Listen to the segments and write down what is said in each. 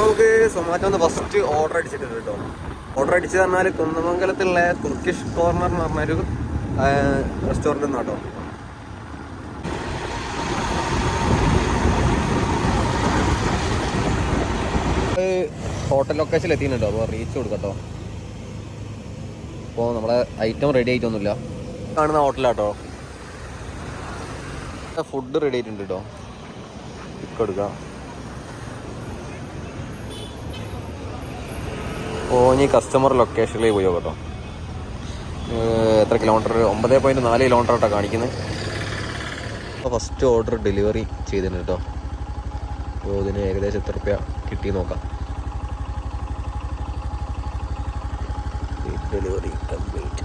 നമുക്ക് സൊമാറ്റോന്ന് first order അടിച്ചിട്ടുണ്ട് കേട്ടോ. ഓർഡർ അടിച്ചു പറഞ്ഞാൽ കുന്നമംഗലത്തുള്ള തുർക്കിഷ് കോർണർ എന്ന് പറഞ്ഞൊരു റെസ്റ്റോറന്റ് നിന്നാട്ടോ ഹോട്ടൽ ലൊക്കേഷൻ എത്തിയിട്ടുണ്ട് അപ്പോൾ റീച്ച് കൊടുക്കട്ടോ. അപ്പോൾ നമ്മളെ ഐറ്റം റെഡി ആയിട്ടൊന്നുമില്ല. കാണുന്ന ഹോട്ടലാട്ടോ ഫുഡ് റെഡി ആയിട്ടുണ്ട് കേട്ടോ. പിക്ക് ഇനി കസ്റ്റമർ ലൊക്കേഷനിലേക്ക് പോയോ കേട്ടോ എത്ര കിലോമീറ്റർ ഒമ്പത് പോയിന്റ് നാല് കിലോമീറ്റർ ആട്ടോ കാണിക്കുന്നത്. അപ്പോൾ ഫസ്റ്റ് ഓർഡർ ഡെലിവറി ചെയ്തിട്ടുണ്ട് കേട്ടോ അപ്പോൾ ഇതിന് ഏകദേശം എത്ര റുപ്യ കിട്ടി നോക്കാം. ഡെലിവറി കംപ്ലീറ്റ്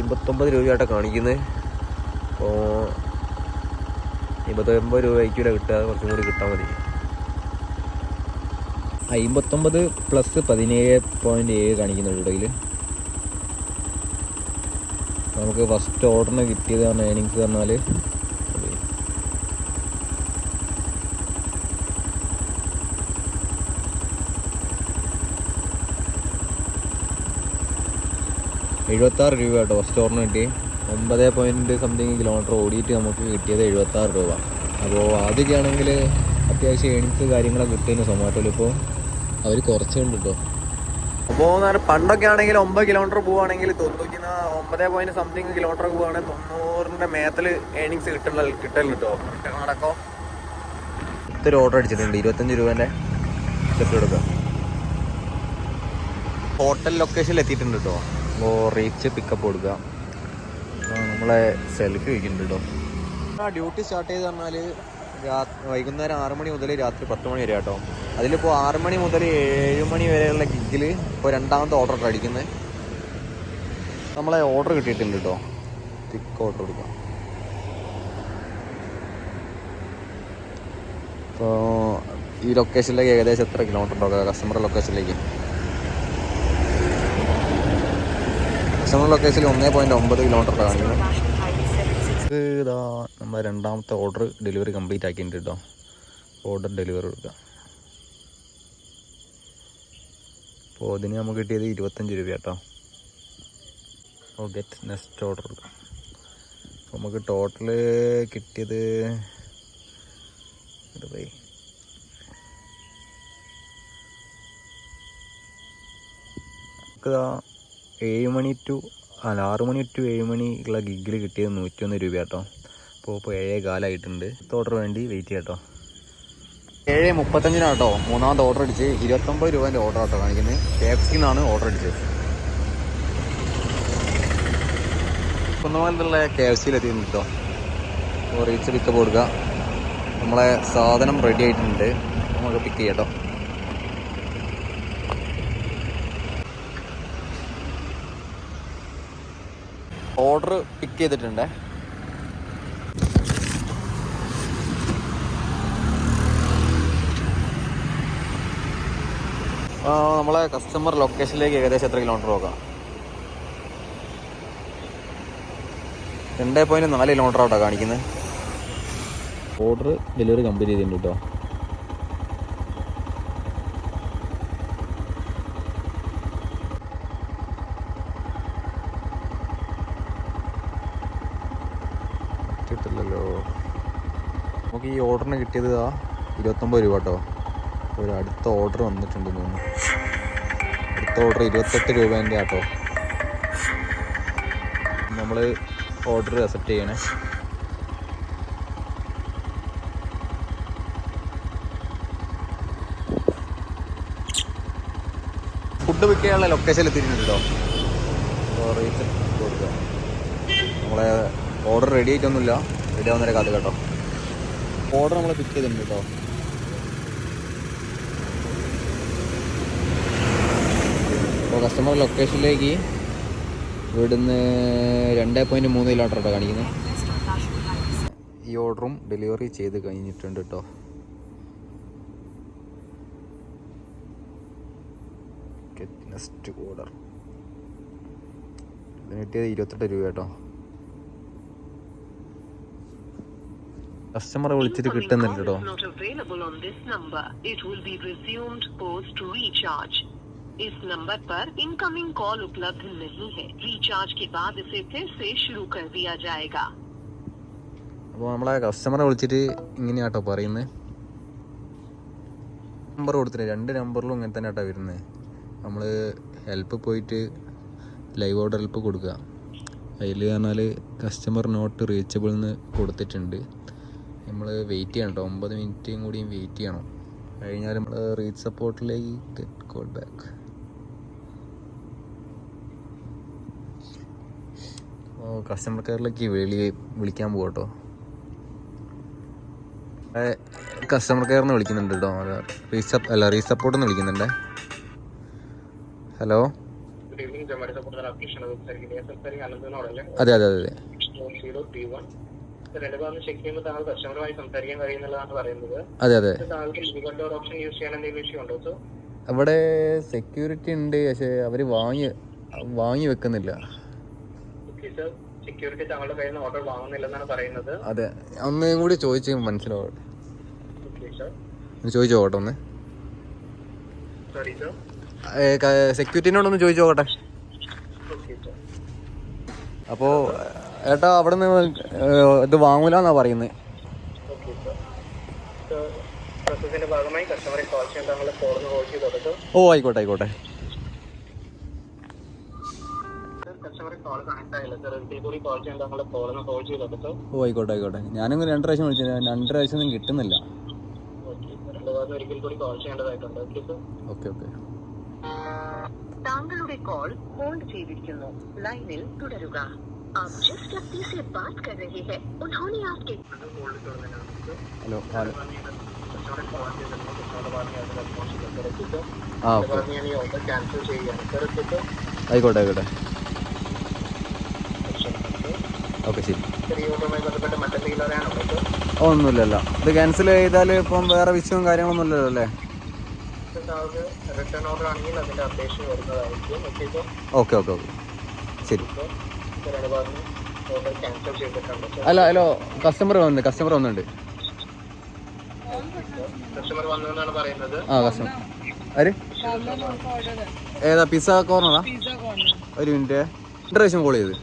അമ്പത്തൊമ്പത് രൂപയാട്ടോ കാണിക്കുന്നത്. അപ്പോൾ അമ്പത്തൊമ്പത് രൂപ ആയിരിക്കില്ല കിട്ടുക കുറച്ചും കൂടി കിട്ടാൻ മതി. അമ്പത്തൊമ്പത് പ്ലസ് പതിനേഴ് പോയിന്റ് ഏഴ് കാണിക്കുന്നുണ്ട് ഇടയിൽ നമുക്ക് ഫസ്റ്റ് ഓർഡറിന് കിട്ടിയത് പറഞ്ഞാൽ എനിക്ക് പറഞ്ഞാൽ എഴുപത്താറ് രൂപ കേട്ടോ ഫസ്റ്റ് ഓർഡറിന് കിട്ടി. ഒമ്പത് പോയിന്റ് സംതിങ് കിലോമീറ്റർ ഓടിയിട്ട് നമുക്ക് കിട്ടിയത് എഴുപത്താറ് രൂപ. അപ്പോൾ ആദ്യമൊക്കെ ആണെങ്കിൽ അത്യാവശ്യം ഏണിങ്സ് കാര്യങ്ങളൊക്കെ കിട്ടിയിരുന്നു സൊമാറ്റോയിൽ ഇപ്പോൾ അവർ കുറച്ചുണ്ട് കേട്ടോ അപ്പോൾ പണ്ടൊക്കെ ആണെങ്കിൽ ഒമ്പത് കിലോമീറ്റർ പോവുകയാണെങ്കിൽ തൊണ്ണൂറ്റിന്ന് ഒമ്പത് പോയിന്റ് സംതിങ് കിലോമീറ്റർ പോവുകയാണെങ്കിൽ തൊണ്ണൂറിന്റെ മേത്തിൽ ഏണിങ്സ് കിട്ടുന്ന കിട്ടൽ കിട്ടോ? അടക്കം ഇത്തിരി ഓർഡർ അടിച്ചിട്ടുണ്ട്. ഇരുപത്തഞ്ച് രൂപേന്റെ ഷർട്ട് കൊടുക്കുക ഹോട്ടൽ ലൊക്കേഷനിൽ എത്തിയിട്ടുണ്ട് കേട്ടോ അപ്പോൾ റീച്ച് പിക്കപ്പ് കൊടുക്കുക. അപ്പോൾ നമ്മളെ സെൽഫി വയ്ക്കുന്നുണ്ട് കേട്ടോ ഡ്യൂട്ടി സ്റ്റാർട്ട് ചെയ്ത് പറഞ്ഞാൽ വൈകുന്നേരം ആറ് മണി മുതൽ രാത്രി പത്ത് മണി വരെ കേട്ടോ അതിലിപ്പോൾ ആറ് മണി മുതൽ ഏഴ് മണി വരെയുള്ള ഗിഗിൽ ഇപ്പോൾ രണ്ടാമത്തെ ഓർഡർ അടിക്കുന്നത് നമ്മളെ ഓർഡർ കിട്ടിയിട്ടുണ്ട് കേട്ടോ തിക്ക് ഓർഡർ കൊടുക്കാം. അപ്പോൾ ഈ ലൊക്കേഷനിലേക്ക് ഏകദേശം എത്ര കിലോമീറ്റർ ഉണ്ടോ കസ്റ്റമർ ലൊക്കേഷനിലേക്ക് കസ്റ്റമർ ലൊക്കേഷനിൽ ഒന്നേ പോയിന്റ് ഒമ്പത് കിലോമീറ്റർ കാണിക്കുന്നത് ഇത് ഇതാ നമ്മുടെ രണ്ടാമത്തെ ഓർഡർ ഡെലിവറി കംപ്ലീറ്റ് ആക്കിയിട്ടുണ്ട് കേട്ടോ ഓർഡർ ഡെലിവറി കൊടുക്കുക അപ്പോൾ അതിന് നമുക്ക് കിട്ടിയത് ഇരുപത്തഞ്ച് രൂപ കേട്ടോ അപ്പോൾ ഗെറ്റ് നെക്സ്റ്റ് ഓർഡർ കൊടുക്കാം. അപ്പോൾ നമുക്ക് ടോട്ടൽ കിട്ടിയത് പോയി. ഏഴ് മണി ടു അല്ല ആറ് മണി ടു ഏഴ് മണി ഉള്ള ഗിഗിൽ കിട്ടിയത് നൂറ്റൊന്ന് രൂപ കേട്ടോ അപ്പോൾ ഇപ്പോൾ ഏഴേ കാലമായിട്ടുണ്ട് ഓർഡർ വേണ്ടി വെയിറ്റ് ചെയ്യാം ഏഴ് മുപ്പത്തഞ്ചിനാണ് കേട്ടോ മൂന്നാമത്തെ ഓർഡർ അടിച്ച് ഇരുപത്തൊമ്പത് രൂപേന്റെ ഓർഡർ കേട്ടോ കാണിക്കുന്നത് കെ എഫ് സിന്നാണ് ഓർഡർ അടിച്ചത്. കുന്നമംഗലത്തുള്ള കെ എഫ് സിയിലെത്തി കേട്ടോ റീച്ച് പിക്കപ്പ് കൊടുക്കുക നമ്മളെ സാധനം റെഡി ആയിട്ടുണ്ട്. നമുക്ക് പിക്ക് ചെയ്യാം കേട്ടോ ഓർഡർ പിക്ക് ചെയ്തിട്ടുണ്ട്. നമ്മളെ കസ്റ്റമർ ലൊക്കേഷനിലേക്ക് ഏകദേശം എത്ര കിലോമീറ്റർ നോക്കാം രണ്ട് പോയിന്റ് നാല് കിലോമീറ്റർ ആട്ടോ കാണിക്കുന്നത് ഓർഡർ ഡെലിവറി കംപ്ലീറ്റ് ചെയ്തിട്ടുണ്ട് കേട്ടോ കിട്ടില്ലല്ലോ നമുക്ക് ഈ ഓർഡറിന് കിട്ടിയത് ആ ഇരുപത്തൊമ്പത് രൂപ കേട്ടോ. ഒരു അടുത്ത ഓർഡർ വന്നിട്ടുണ്ട് തോന്നുന്നു. അടുത്ത ഓർഡർ ഇരുപത്തെട്ട് രൂപേന്റെ ആട്ടോ. നമ്മൾ ഓർഡർ അക്സെപ്റ്റ് ചെയ്യണേ. ഫുഡ് പിക്ക് ചെയ്യാനുള്ള ലൊക്കേഷനിൽ എത്തിയിട്ടുണ്ട് കേട്ടോ. നമ്മളെ ഓർഡർ റെഡി ആയിട്ടൊന്നുമില്ല. റെഡി ആവുന്നവരെ കാത്ത് കേട്ടോ. ഓർഡർ നമ്മൾ പിക്ക് ചെയ്തിട്ടുണ്ട് കേട്ടോ അപ്പോൾ കസ്റ്റമർ ലൊക്കേഷനിലേക്ക് ഇവിടുന്ന് രണ്ട് പോയിന്റ് മൂന്ന് കിലോമീറ്റർ കേട്ടോ കാണിക്കുന്നത് ഈ ഓർഡറും ഡെലിവറി ചെയ്ത് കഴിഞ്ഞിട്ടുണ്ട് കേട്ടോ നെക്സ്റ്റ് ഓർഡർ ഇതിന് കിട്ടിയത് ഇരുപത്തെട്ട് രൂപ കേട്ടോ be resumed post recharge. इस नंबर पर इनकमिंग कॉल उपलब्ध नहीं है रिचार्ज के बाद इसे फिर से शुरू कर दिया जाएगा അപ്പോൾ നമ്മളെ കസ്റ്റമറെ വിളിച്ചിട്ട് ഇങ്ങനെയാട്ടോ പറയുന്നത് നമ്പർ കൊടുത്തിട്ട് രണ്ട് നമ്പറിലും ഇങ്ങനെ തന്നെ ആട്ടോ വരുന്നത് നമ്മൾ ഹെൽപ്പ് പോയിട്ട് ലൈവ് ഓർഡർ ഹെൽപ്പ് കൊടുക്കുക അതിൽ പറഞ്ഞാൽ കസ്റ്റമർ നോട്ട് റീച്ചബിൾ എന്ന് കൊടുത്തിട്ടുണ്ട് നമ്മൾ വെയിറ്റ് ചെയ്യണം കേട്ടോ ഒമ്പത് മിനിറ്റും കൂടിയും വെയിറ്റ് ചെയ്യണം. കഴിഞ്ഞാൽ നമ്മൾ റീച്ച് സപ്പോർട്ടിലേക്ക് ഗെറ്റ് കോൾ ബാക്ക് ഓ കസ്റ്റമർ കെയറിലേക്ക് വിളി വിളിക്കാൻ പോകട്ടോ കസ്റ്റമർ കെയറിന്ന് വിളിക്കുന്നുണ്ട് കേട്ടോ റീസപ്പ് അല്ല റീസപ്പോർട്ട് എന്ന് വിളിക്കുന്നുണ്ട്. ഹലോ അതെ അതെ അതെ അതെ. അതെ അതെ. അവിടെ സെക്യൂരിറ്റി ഉണ്ട് പക്ഷെ അവർ വാങ്ങി വാങ്ങി വെക്കുന്നില്ല. സെക്യൂരിറ്റി കയ്യിൽ നിന്ന് ഓർഡർ വാങ്ങുന്നില്ലെന്നാണ് പറയുന്നത്. അതെ. ഒന്നും കൂടി ചോദിച്ച് മനസ്സിലാവും ഓക്കെ സർ ഒന്ന് ചോദിച്ചു നോക്കട്ടെ ഒന്ന്. സെക്യൂരിറ്റിനോടൊന്ന് ചോദിച്ചു നോക്കട്ടെ. അപ്പോൾ ഏട്ടാ അവിടെ നിന്ന് ഇത് വാങ്ങൂലെന്നാ പറയുന്നത് ഓ ആയിക്കോട്ടെ ആയിക്കോട്ടെ. ഓ ആയിക്കോട്ടെ ആയിക്കോട്ടെ. ഞാനും രണ്ട് പ്രാവശ്യം വിളിച്ചു രണ്ട് പ്രാവശ്യം ഒന്നും കിട്ടുന്നില്ല. ഓക്കെ ഓക്കെ താങ്കളുടെ കോൾ ഹോൾഡ് ചെയ്തിരിക്കുന്നു. ലൈനിൽ തുടരുക. आप जिस व्यक्ति से बात कर रहे हैं उन्होंने आपके ഹോൾഡ് ചെയ്യുന്നതിനാണ് ഹലോ ഹലോ കസ്റ്റമറെ കോൾ ചെയ്തിട്ടുണ്ട് കസ്റ്റമറുടെ ഭാഗത്ത് ഞാൻ റെസ്പോൺസ് ചെയ്തിട്ടുണ്ട് ആ അതിന്റെ ഓക്കെ ഭാഗത്ത് ഞാൻ ഈ ഓർഡർ ക്യാൻസൽ ചെയ്യുകയാണ് സർ എത്തിയിട്ട് ആയിക്കോട്ടെ ആയിക്കോട്ടെ ഓക്കെ ശരി സർ ഈ ഓർഡറുമായി ബന്ധപ്പെട്ട് മറ്റെന്തെങ്കിലും അറിയാനുണ്ടോ സർ ഓ, ഒന്നുമില്ലല്ലോ ഇത് ക്യാൻസൽ ചെയ്താൽ ഇപ്പം വേറെ വിഷയവും കാര്യങ്ങളൊന്നും ഇല്ലല്ലോ അല്ലേ സർ താങ്കൾക്ക് റിട്ടേൺ ഓർഡർ ആണെങ്കിൽ അതിന്റെ അപ്ഡേഷൻ വരുന്നതായിരിക്കും okay sir okay okay okay ശരി അല്ല ഹലോ കസ്റ്റമർ വന്നു കസ്റ്റമർ വന്നുണ്ട് ആ കസ്റ്റമർ ആര്? ഏതാ പിസ കോർണറാ ഒരു മിനിറ്റ് രണ്ട് പ്രാവശ്യം കോൾ ചെയ്ത്.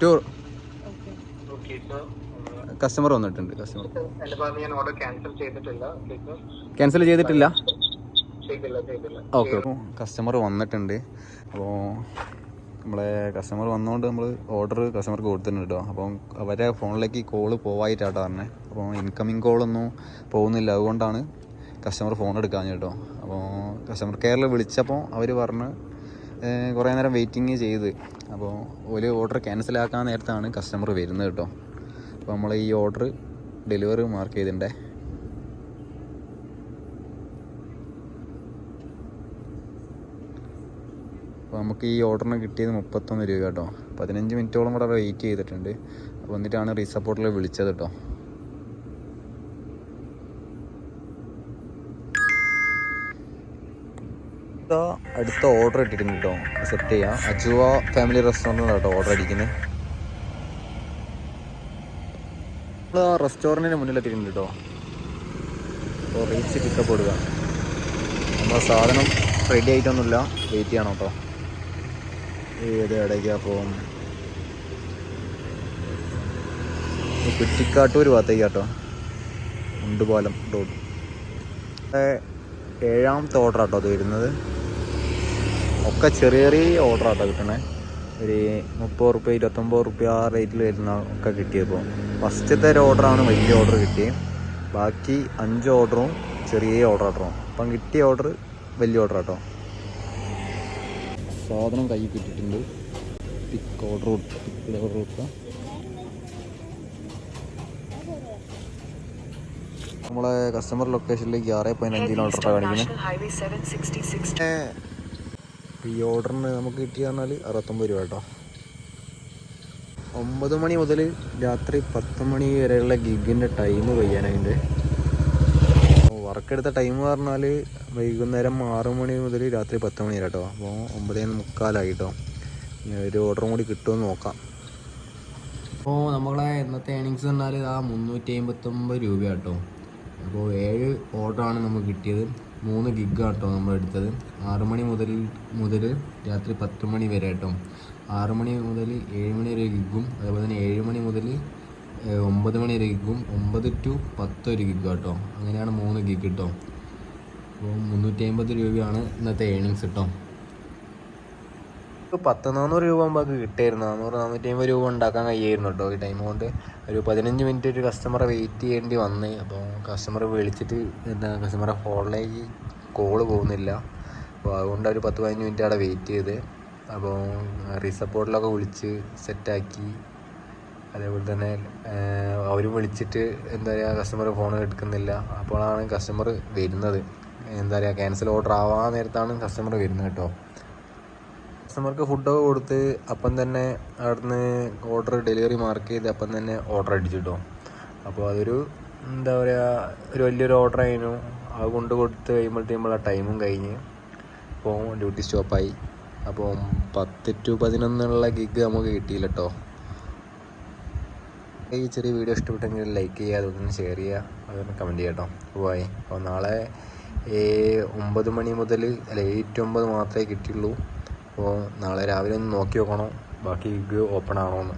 ടൂർ കസ്റ്റമർ വന്നിട്ടുണ്ട് കസ്റ്റമർ ക്യാൻസൽ ചെയ്തിട്ടില്ല. ഓക്കെ കസ്റ്റമർ വന്നിട്ടുണ്ട്. അപ്പോൾ നമ്മളെ കസ്റ്റമർ വന്നുകൊണ്ട് നമ്മൾ ഓർഡർ കസ്റ്റമർക്ക് കൊടുത്തിട്ടുണ്ട് കേട്ടോ അപ്പം അവരെ ഫോണിലേക്ക് കോൾ പോവായിട്ടാട്ടോ പറഞ്ഞത് അപ്പോൾ ഇൻകമിങ് കോളൊന്നും പോകുന്നില്ല. അതുകൊണ്ടാണ് കസ്റ്റമർ ഫോൺ എടുക്കാൻ കേട്ടോ അപ്പോൾ കസ്റ്റമർ കെയറിൽ വിളിച്ചപ്പോൾ അവർ പറഞ്ഞ് കുറേ നേരം വെയിറ്റിംഗ് ചെയ്ത്. അപ്പോൾ ഒരു ഓർഡർ ക്യാൻസലാക്കാൻ നേരത്താണ് കസ്റ്റമർ വരുന്നത് കേട്ടോ അപ്പോൾ നമ്മൾ ഈ ഓർഡർ ഡെലിവറി മാർക്ക് ചെയ്തിട്ടുണ്ടേ അപ്പോൾ നമുക്ക് ഈ ഓർഡറിന് കിട്ടിയത് മുപ്പത്തൊന്ന് രൂപ കേട്ടോ. പതിനഞ്ച് മിനിറ്റോളം കൂടെ വെയിറ്റ് ചെയ്തിട്ടുണ്ട്. അപ്പോൾ എന്നിട്ടാണ് റീസപ്പോർട്ടിൽ വിളിച്ചത് കേട്ടോ. അടുത്ത ഓർഡർ ഇട്ടിട്ടുണ്ട് കേട്ടോ. സെറ്റ് ചെയ്യാം. അജുവ ഫാമിലി റെസ്റ്റോറന്റിലാണ് കേട്ടോ ഓർഡർ അടിക്കുന്നത് നമ്മൾ ആ റെസ്റ്റോറന്റിന് കേട്ടോ. അപ്പോൾ റീച്ച് പിക്കപ്പ് കൊടുക്കുക നമ്മളെ സാധനം റെഡി ആയിട്ടൊന്നുമില്ല. വെയിറ്റ് ചെയ്യണം കേട്ടോ. ഏത് ഇടയ്ക്കാണ് പോകും കുറ്റിക്കാട്ടൂർ ഭാഗത്തേക്ക് കേട്ടോ. മുണ്ടുപാലം റോഡ്. ഏഴാമത്തെ ഓർഡർ ആട്ടോ അത് വരുന്നത്. ഒക്കെ ചെറിയ ചെറിയ ഓർഡർ ആട്ടോ കിട്ടണേ. ഒരു മുപ്പത് റുപ്യ ഇരുപത്തൊമ്പത് റുപ്യ ആ റേറ്റിൽ വരുന്ന ഒക്കെ കിട്ടിയപ്പോൾ ഫസ്റ്റത്തെ ഒരു ഓർഡറാണ് വലിയ ഓർഡർ കിട്ടിയത് ബാക്കി അഞ്ച് ഓർഡറും ചെറിയ ഓർഡർ ആട്ടോ അപ്പം കിട്ടിയ ഓർഡർ വലിയ ഓർഡർ ആട്ടോ സാധനം കൈ കിട്ടിയിട്ടുണ്ട്. തിക്ക് ഓർഡർ പിക്ക് ഓർഡർ കൊടുക്കുക നമ്മളെ കസ്റ്റമർ ലൊക്കേഷനിലേക്ക് ആറ് അഞ്ച് കിലോമീറ്റർ കാണിക്കുന്നത് 766 ഈ ഓർഡറിന് നമുക്ക് കിട്ടിയ പറഞ്ഞാൽ അറുപത്തൊമ്പത് രൂപ കേട്ടോ. ഒമ്പത് മണി മുതൽ രാത്രി പത്ത് മണി വരെയുള്ള ഗിഗിന്റെ ടൈം കഴിയാനതിന്റെ വർക്ക് എടുത്ത ടൈം പറഞ്ഞാൽ വൈകുന്നേരം ആറ് മണി മുതൽ രാത്രി പത്ത് മണി വരെ കേട്ടോ അപ്പോൾ ഒമ്പതേ മുക്കാലായി കേട്ടോ ഇനി ഒരു ഓർഡറും കൂടി കിട്ടുമെന്ന് നോക്കാം. അപ്പോൾ നമ്മളെ ഇന്നത്തെ ഏണിങ്സ് പറഞ്ഞാൽ ആ മുന്നൂറ്റി അമ്പത്തൊമ്പത് രൂപ കേട്ടോ അപ്പോൾ ഏഴ് ഓർഡറാണ് നമുക്ക് കിട്ടിയത്. മൂന്ന് ഗിഗ് കേട്ടോ നമ്മൾ എടുത്തത്. ആറ് മണി മുതൽ മുതൽ രാത്രി പത്ത് മണി വരെ കേട്ടോ ആറ് മണി മുതൽ ഏഴ് മണി വരെ ഗിഗും അതേപോലെ തന്നെ ഏഴ് മണി മുതൽ ഒമ്പത് മണി വരെ ഗിഗും. ഒമ്പത് ടു പത്ത് ഒരു ഗിഗ് കേട്ടോ അങ്ങനെയാണ് മൂന്ന് ഗിഗ് കേട്ടോ. അപ്പോൾ മുന്നൂറ്റി അമ്പത് രൂപയാണ് ഇന്നത്തെ ഏണിങ്സ് കേട്ടോ. പത്ത് നാനൂറ് രൂപ നമുക്ക് കിട്ടിയിരുന്നു നാനൂറ് നാനൂറ്റി അമ്പത് രൂപ ഉണ്ടാക്കാൻ കഴിയായിരുന്നു കേട്ടോ. ഈ ടൈം കൊണ്ട് ഒരു പതിനഞ്ച് മിനിറ്റ് ഒരു കസ്റ്റമറെ വെയിറ്റ് ചെയ്യേണ്ടി വന്ന്. അപ്പോൾ കസ്റ്റമർ വിളിച്ചിട്ട് എന്താ കസ്റ്റമറെ ഫോണിലേക്ക് കോൾ പോകുന്നില്ല. അപ്പോൾ അതുകൊണ്ട് ഒരു പത്ത് പതിനഞ്ച് മിനിറ്റ് അവിടെ വെയിറ്റ് ചെയ്ത്. അപ്പോൾ റീസപ്പോർട്ടിലൊക്കെ വിളിച്ച് സെറ്റാക്കി അതേപോലെ തന്നെ അവർ വിളിച്ചിട്ട് എന്താ പറയുക കസ്റ്റമർ ഫോൺ എടുക്കുന്നില്ല. അപ്പോഴാണ് കസ്റ്റമർ വരുന്നത്. എന്താ പറയുക ക്യാൻസൽ ഓർഡർ ആവാൻ നേരത്താണ് കസ്റ്റമർ വരുന്നത് കേട്ടോ. കസ്റ്റമർക്ക് ഫുഡൊക്കെ കൊടുത്ത് അപ്പം തന്നെ അവിടുന്ന് ഓർഡർ ഡെലിവറി മാർക്ക് ചെയ്ത് അപ്പം തന്നെ ഓർഡർ അടിച്ചു കേട്ടോ. അപ്പോൾ അതൊരു എന്താ പറയുക ഒരു വലിയൊരു ഓർഡർ ആയിരുന്നു. അത് കൊണ്ട് കൊടുത്ത് കഴിയുമ്പോഴത്തേക്കുമ്പോൾ ആ ടൈമും കഴിഞ്ഞ് അപ്പോൾ ഡ്യൂട്ടി സ്റ്റോപ്പായി അപ്പോൾ പത്ത് ടു പതിനൊന്നുള്ള ഗിഗ് നമുക്ക് കിട്ടിയില്ല കേട്ടോ. ഈ ചെറിയ വീഡിയോ ഇഷ്ടപ്പെട്ടെങ്കിൽ ലൈക്ക് ചെയ്യുക അതൊന്ന് ഷെയർ ചെയ്യുക അതൊന്ന് കമന്റ് ചെയ്യാം കേട്ടോ അപ്പോൾ നാളെ ഈ ഒമ്പത് മണി മുതൽ അല്ല എയ്റ്റ് ഒമ്പത് മാത്രമേ കിട്ടിയുള്ളൂ. അപ്പോൾ നാളെ രാവിലെ ഒന്ന് നോക്കി നോക്കണം ബാക്കി ഓപ്പൺ ആണോ എന്ന്